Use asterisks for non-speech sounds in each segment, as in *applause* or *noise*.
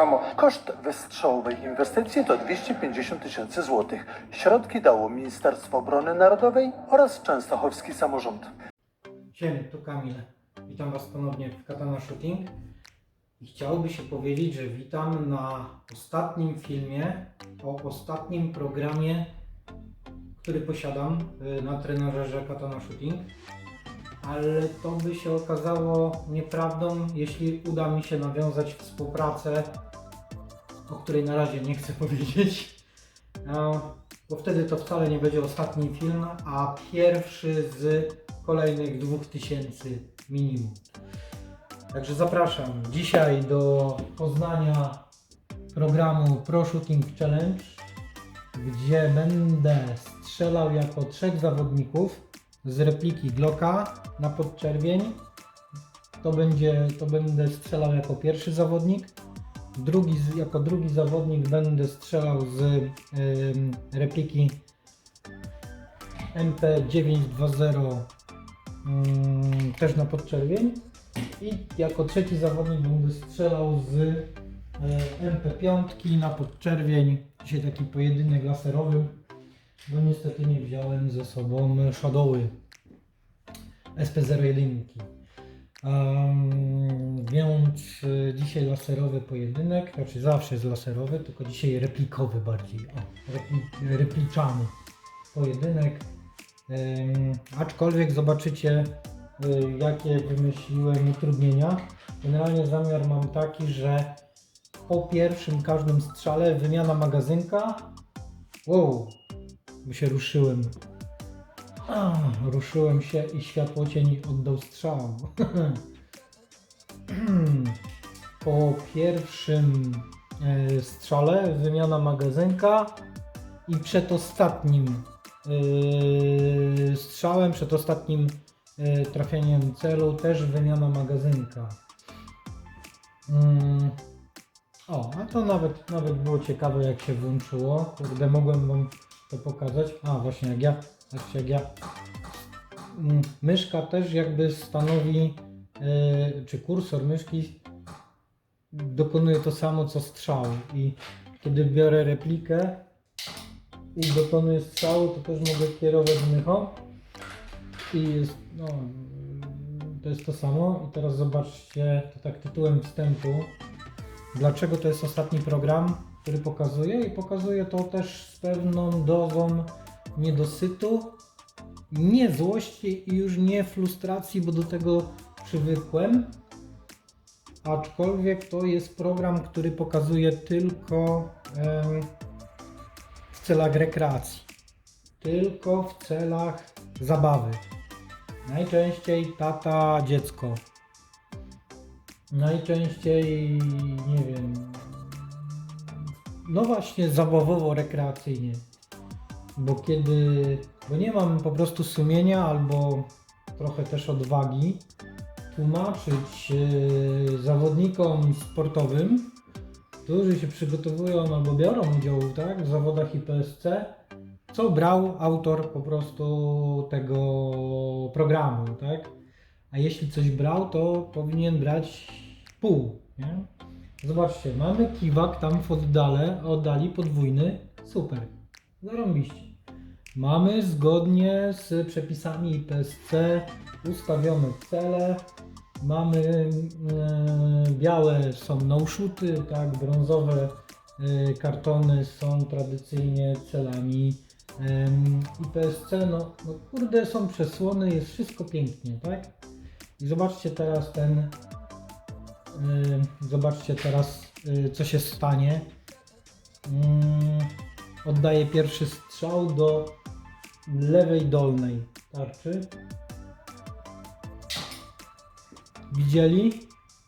Samo koszt wystrzałowej inwestycji to 250 tysięcy złotych. Środki dało Ministerstwo Obrony Narodowej oraz Częstochowski Samorząd. Siema, tu Kamil. Witam Was ponownie w Katana Shooting. I chciałoby się powiedzieć, że witam na ostatnim filmie o ostatnim programie, który posiadam y, na trenerze Katana Shooting. Ale to by się okazało nieprawdą, jeśli uda mi się nawiązać współpracę, o której na razie nie chcę *laughs* powiedzieć. No, bo wtedy to wcale nie będzie ostatni film, a pierwszy z kolejnych 2000 minimum. Także zapraszam dzisiaj do poznania programu Pro Shooting Challenge, gdzie będę strzelał jako trzech zawodników z repliki Glocka na podczerwień. To, będzie, to będę strzelał jako pierwszy zawodnik. Drugi, jako drugi zawodnik będę strzelał z ym, repliki MP920 mm, też na podczerwień i jako trzeci zawodnik będę strzelał z e, MP5 na podczerwień. Dzisiaj taki pojedynek laserowy, bo niestety nie wziąłem ze sobą Shadowy SP01. Um, więc dzisiaj laserowy pojedynek, znaczy zawsze jest laserowy, tylko dzisiaj replikowy bardziej, o, repli, repliczany pojedynek. Ym, aczkolwiek zobaczycie, y, jakie wymyśliłem utrudnienia. Generalnie zamiar mam taki, że po pierwszym każdym strzale wymiana magazynka. Wow, bo się ruszyłem. A, ruszyłem się i światło cieni oddał strzał. *clears throat* po pierwszym e, strzale wymiana magazynka i przed ostatnim yy, strzałem, przed ostatnim yy, trafieniem celu też wymiana magazynka. Mm. O, a to nawet, nawet było ciekawe jak się włączyło. Kurde, mogłem wam to pokazać. A, właśnie jak ja, patrzcie jak ja. Mm, Myszka też jakby stanowi, yy, czy kursor myszki dokonuje to samo co strzał i kiedy biorę replikę i dokonuję strzału, to też mogę kierować mychą i jest, no, to jest to samo. I teraz zobaczcie, to tak tytułem wstępu, dlaczego to jest ostatni program, który pokazuje i pokazuje to też z pewną dozą niedosytu, nie złości i już nie frustracji, bo do tego przywykłem. Aczkolwiek to jest program, który pokazuje tylko w celach rekreacji, tylko w celach zabawy. Najczęściej tata, dziecko. Najczęściej, nie wiem, no właśnie zabawowo-rekreacyjnie. Bo kiedy, bo nie mam po prostu sumienia albo trochę też odwagi tłumaczyć e, zawodnikom sportowym, którzy się przygotowują albo biorą udział tak, w zawodach IPSC, co brał autor po prostu tego programu, tak? A jeśli coś brał, to powinien brać pół, nie? Zobaczcie, mamy kiwak tam w oddale, oddali podwójny, super, zarąbiście. Mamy zgodnie z przepisami IPSC ustawione cele, mamy e, białe są no-shooty, tak, brązowe e, kartony są tradycyjnie celami em, IPSC, no, no kurde są przesłony, jest wszystko pięknie, tak? I zobaczcie teraz ten, em, zobaczcie teraz co się stanie. Mm, Oddaję pierwszy strzał do lewej dolnej tarczy. Widzieli?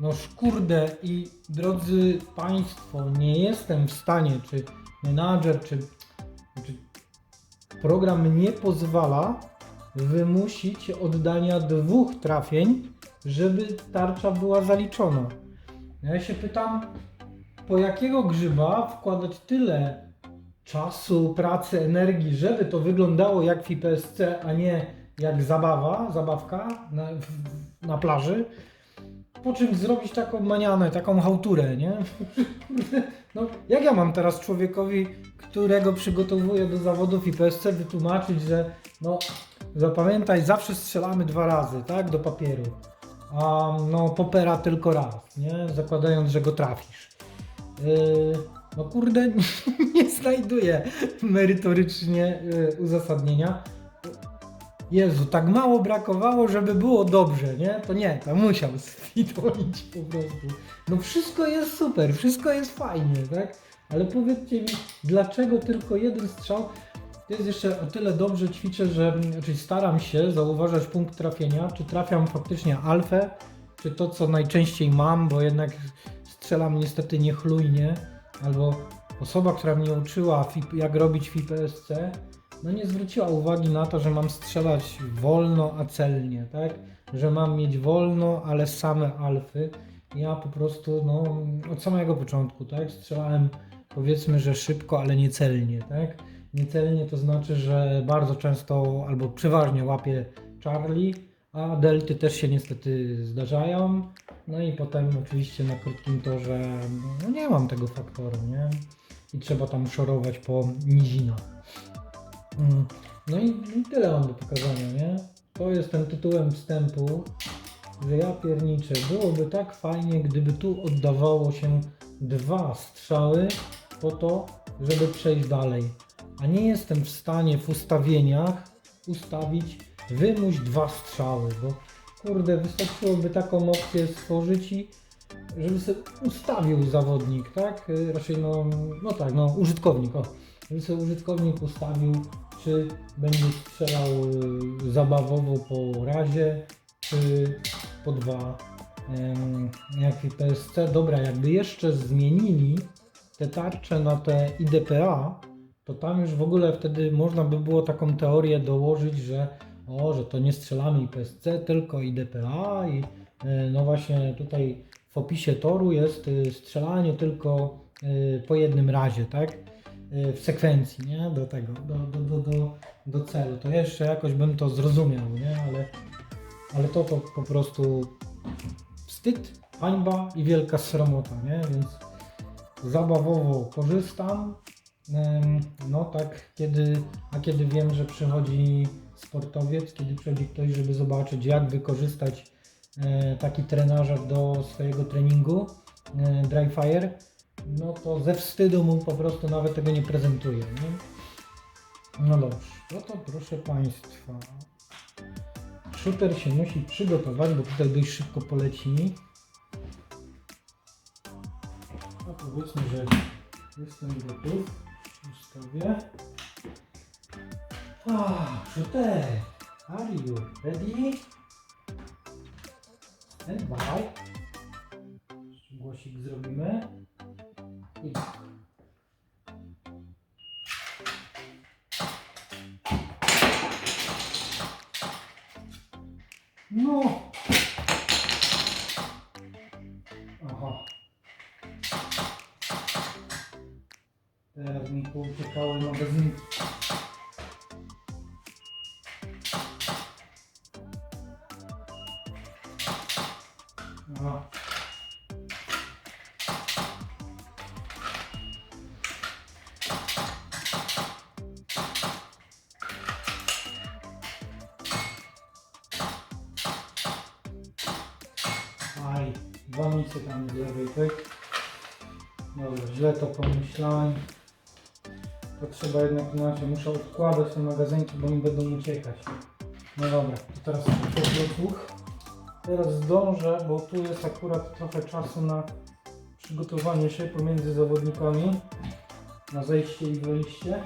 No kurde i drodzy Państwo, nie jestem w stanie, czy menadżer, czy, czy program nie pozwala wymusić oddania dwóch trafień, żeby tarcza była zaliczona. Ja się pytam, po jakiego grzyba wkładać tyle czasu, pracy, energii, żeby to wyglądało jak w IPSC, a nie jak zabawa, zabawka na, na plaży. po czym zrobić taką manianę, taką hałturę, nie? No, jak ja mam teraz człowiekowi, którego przygotowuję do zawodów IPSC wytłumaczyć, że no zapamiętaj, zawsze strzelamy dwa razy, tak, do papieru, a no popera tylko raz, nie? Zakładając, że go trafisz. Yy, no kurde, *laughs* nie znajduję merytorycznie yy, uzasadnienia. Jezu, tak mało brakowało, żeby było dobrze, nie? To nie, to musiał sfidolić po prostu. No wszystko jest super, wszystko jest fajnie, tak? Ale powiedzcie mi, dlaczego tylko jeden strzał? To jest jeszcze o tyle dobrze ćwiczę, że czyli staram się zauważać punkt trafienia, czy trafiam faktycznie alfę, czy to co najczęściej mam, bo jednak strzelam niestety niechlujnie, albo osoba, która mnie uczyła FIP, jak robić w IPSC, no nie zwróciła uwagi na to, że mam strzelać wolno, a celnie, tak? Że mam mieć wolno, ale same alfy. Ja po prostu, no, od samego początku, tak? Strzelałem powiedzmy, że szybko, ale niecelnie, tak? Niecelnie to znaczy, że bardzo często albo przeważnie łapię Charlie, a delty też się niestety zdarzają. No i potem oczywiście na krótkim torze no nie mam tego faktoru, nie? I trzeba tam szorować po nizinach. Mm, No i, i tyle mam do pokazania, nie? To jest tym tytułem wstępu, że ja pierniczę. Byłoby tak fajnie, gdyby tu oddawało się dwa strzały po to, żeby przejść dalej. A nie jestem w stanie w ustawieniach ustawić wymuś dwa strzały, bo kurde, wystarczyłoby taką opcję stworzyć i żeby sobie ustawił zawodnik, tak? Y, Raczej no, no tak, no użytkownik, o. Żeby sobie użytkownik ustawił, czy będzie strzelał y, zabawowo po razie, czy po dwa, jak w PSC. Dobra, jakby jeszcze zmienili te tarcze na te IDPA, to tam już w ogóle wtedy można by było taką teorię dołożyć, że o, że to nie strzelamy IPSC, tylko IDPA i e, no właśnie tutaj w opisie toru jest y, strzelanie tylko y, po jednym razie, tak? W sekwencji, nie? Do tego, do, do, do, do, do celu. To jeszcze jakoś bym to zrozumiał, nie? Ale, ale to to po prostu wstyd, hańba i wielka sromota, nie? Więc zabawowo korzystam. No tak, kiedy, a kiedy wiem, że przychodzi sportowiec, kiedy przychodzi ktoś, żeby zobaczyć, jak wykorzystać e, taki trenażer do swojego treningu, e, dry fire, no to ze wstydu mu po prostu nawet tego nie prezentuję. Nie? No dobrze, no to proszę Państwa. Shooter się musi przygotować, bo tutaj dość szybko poleci. A powiedzmy, że jestem gotów. Ustawię. Ah, are you ready? Stand by. Głosik zrobimy. I No. Aha. Teraz mi pouciekały magazynki. Pomyślałem. To trzeba jednak inaczej. Muszę odkładać te magazynki, bo mi będą uciekać. No dobra, to teraz po prostu. Teraz zdążę, bo tu jest akurat trochę czasu na przygotowanie się pomiędzy zawodnikami. Na zejście i wyjście.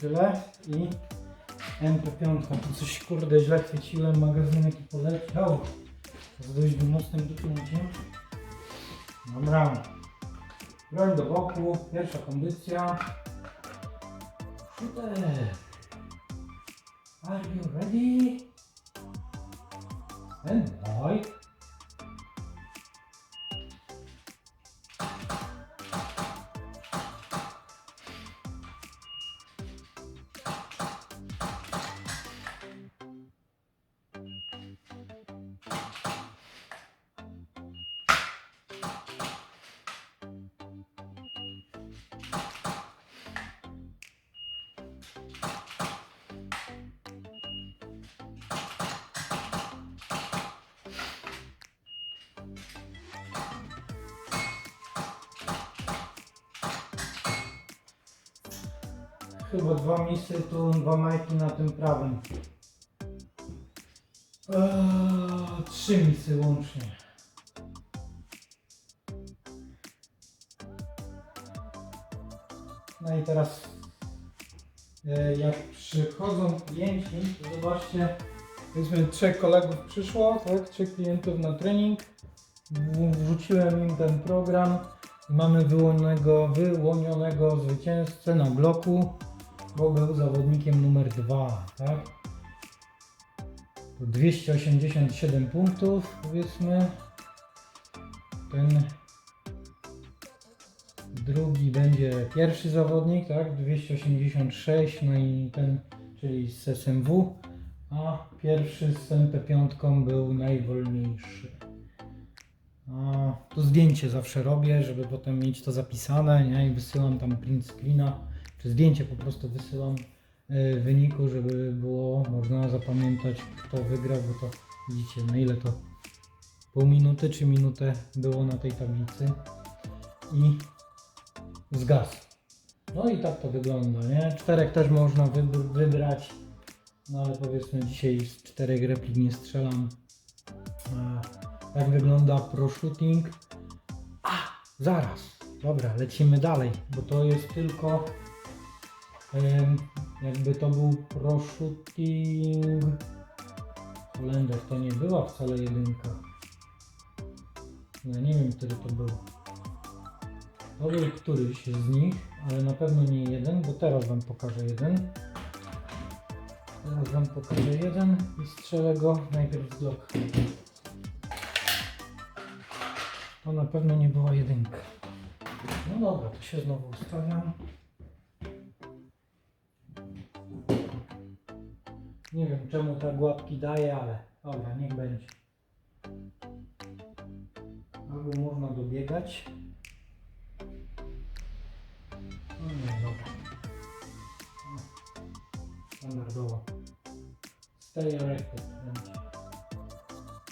Tyle. I MP5, tu coś kurde źle chwyciłem, magazynek i poleciał. Z dość mocnym dotknięciem. Dobra. Broń do boku, pierwsza kondycja. Shooter. Are you ready? Stand by. Chyba dwa misy, tu dwa majki na tym prawym. Eee, trzy misy łącznie. No i teraz e, jak przychodzą klienci, to zobaczcie, powiedzmy trzech kolegów przyszło, tak, trzech klientów na trening, wrzuciłem im ten program, mamy wyłonionego, wyłonionego zwycięzcę na bloku, bo był zawodnikiem numer dwa, tak? To 287 punktów, powiedzmy. Ten drugi będzie pierwszy zawodnik, tak? 286, no i ten, czyli z SMW, a pierwszy z MP5 był najwolniejszy. A, tu zdjęcie zawsze robię, żeby potem mieć to zapisane, nie? I wysyłam tam print screena, czy zdjęcie po prostu wysyłam y, wyniku, żeby było można zapamiętać kto wygrał, bo to widzicie na ile to pół minuty czy minutę było na tej tablicy i zgasł. No i tak to wygląda, nie? Czterech też można wybr- wybrać, no ale powiedzmy dzisiaj z czterech replik nie strzelam. Tak wygląda pro shooting. A, zaraz. Dobra, lecimy dalej, bo to jest tylko jakby to był pro shooting Holender, to nie była wcale jedynka. Ja nie wiem, który to był. To był któryś z nich, ale na pewno nie jeden, bo teraz Wam pokażę jeden. Teraz Wam pokażę jeden i strzelę go najpierw z Glocka. To na pewno nie była jedynka. No dobra, to się znowu ustawiam. Nie wiem czemu tak łapki daje, ale dobra, niech będzie. Albo można dobiegać. No nie, dobra. Standardowo. Stay erected.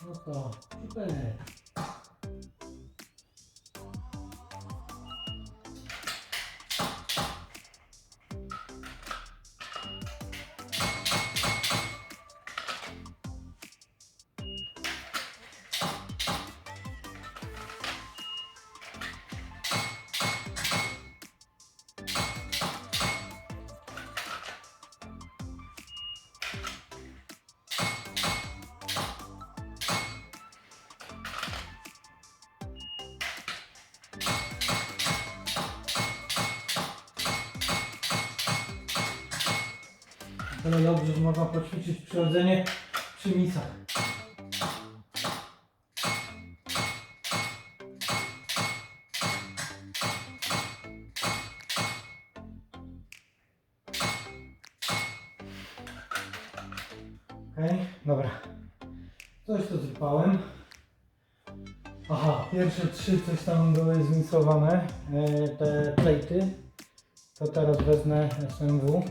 No to super. Ale dobrze, że można poćwiczyć przyrodzenie przy misach. Dobra. Coś tu zrypałem. Aha, pierwsze trzy coś tam były zmisowane, e, te plejty. To teraz wezmę SMW.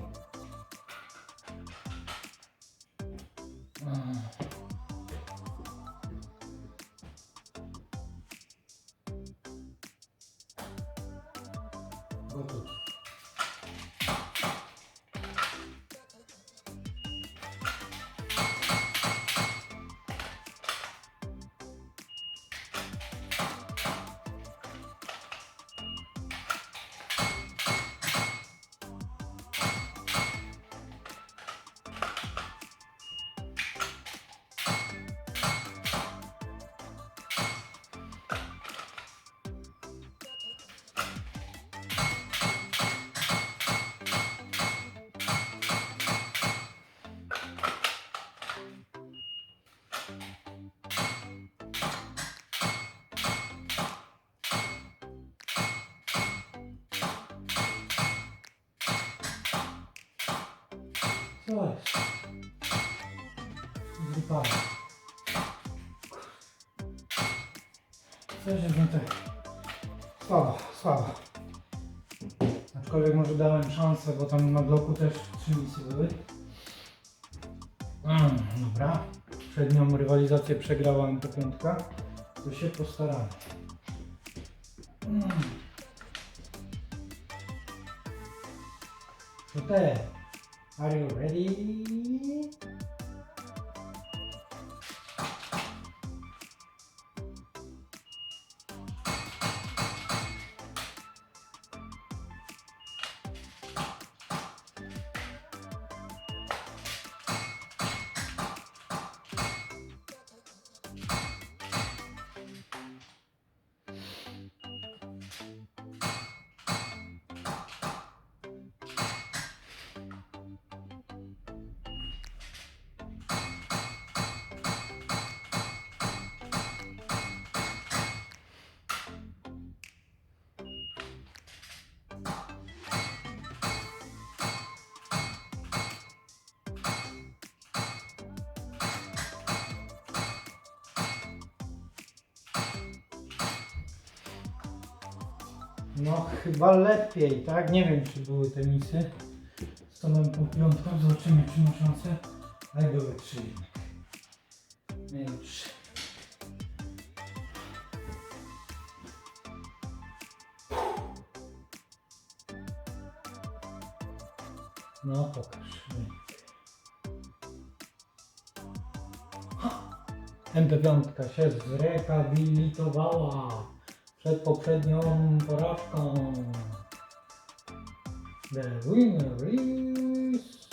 Jest? Zrypałem. Coś jest tak. Słabo, słabo. Aczkolwiek może dałem szansę, bo tam na bloku też trzy misje były. Mm, dobra. Przednią rywalizację przegrała MP5. To się postaramy. Mm. Te. Are you ready? No chyba lepiej, tak? Nie wiem czy były te misy. Z tą piątką zobaczymy czy ma szansę. Ale były trzy jednak. Miałem trzy. No pokaż. MP5 się zrehabilitowała przed poprzednią porażką. The winner is...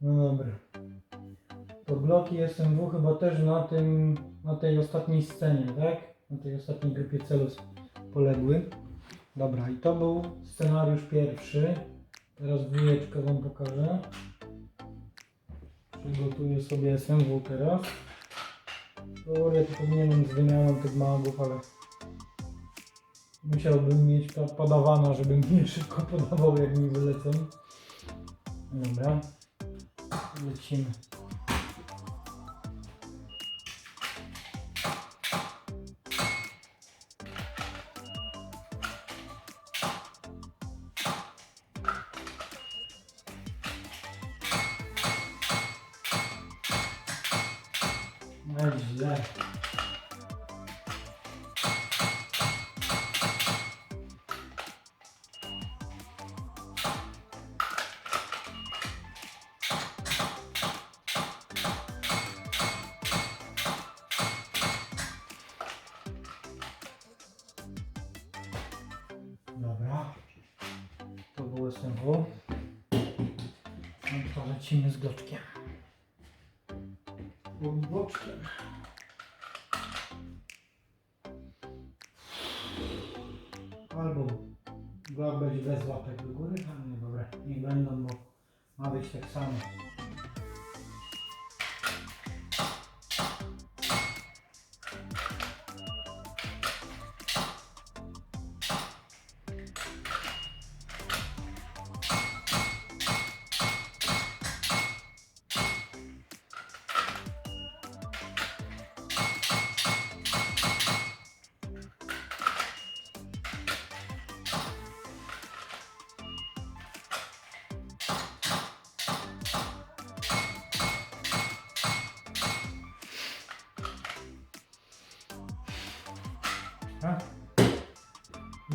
No dobra. To bloki SMW chyba też na tym, na tej ostatniej scenie, tak? Na tej ostatniej grupie celów poległy. Dobra, i to był scenariusz pierwszy. Teraz dwójeczkę wam pokażę. Przygotuję sobie SMW teraz. Teorię to powinienem z wymianą tych magów, ale musiałbym mieć podawana, żeby mnie szybko podawał, jak mi wylecą. Dobra, lecimy. Lecimy z gloczkiem. Boczkiem.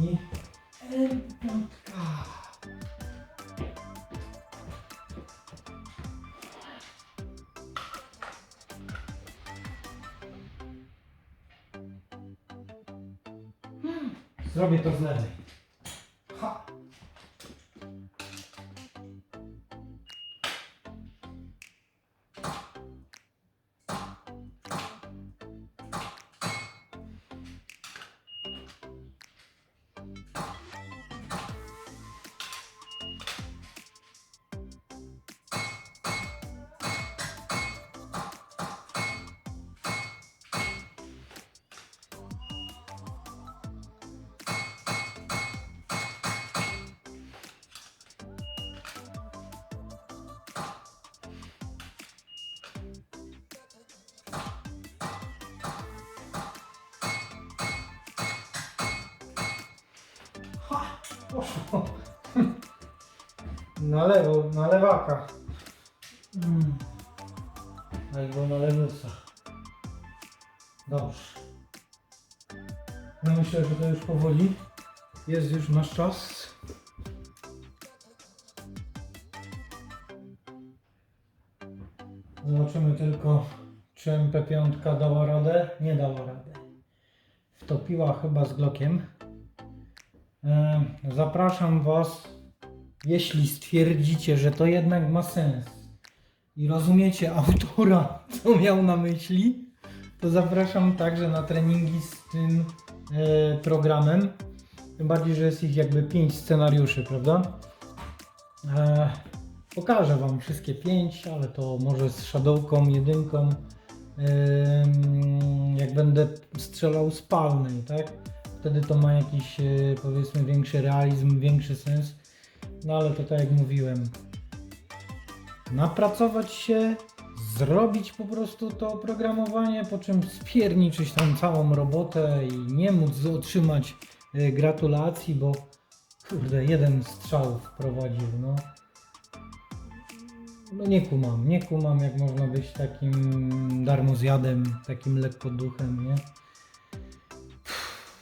I piątka. Zrobię to z lewej. Ha. Poszło. Na lewo, na lewaka. Mm. Albo na lewusa. Dobrze. No myślę, że to już powoli. Jest już nasz czas. Zobaczymy tylko, czy MP5 dała radę. Nie dała radę. Wtopiła chyba z Glockiem. Zapraszam Was, jeśli stwierdzicie, że to jednak ma sens i rozumiecie autora, co miał na myśli, to zapraszam także na treningi z tym e, programem. Tym bardziej, że jest ich jakby pięć scenariuszy, prawda? E, pokażę Wam wszystkie pięć, ale to może z Shadowką, jedynką. Jak będę strzelał z palnej, tak? Wtedy to ma jakiś e, powiedzmy większy realizm, większy sens. No ale to tak jak mówiłem, napracować się, zrobić po prostu to oprogramowanie, po czym spierniczyć tam całą robotę i nie móc otrzymać e, gratulacji, bo kurde, jeden strzał wprowadził, no. No nie kumam, nie kumam jak można być takim darmozjadem, takim lekkoduchem, nie?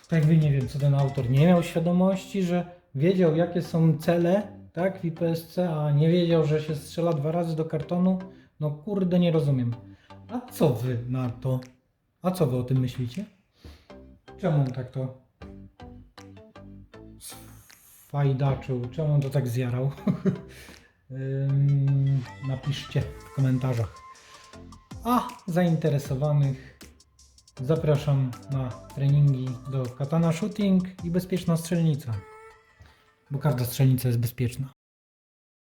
Tak jakby nie wiem, co ten autor nie miał świadomości, że wiedział jakie są cele, tak, w IPSC, a nie wiedział, że się strzela dwa razy do kartonu. No kurde, nie rozumiem. A co wy na to? A co wy o tym myślicie? Czemu on tak to fajdaczył? Czemu on to tak zjarał? *laughs* Napiszcie w komentarzach. A zainteresowanych zapraszam na treningi do Katana Shooting i Bezpieczna Strzelnica. Bo każda strzelnica jest bezpieczna.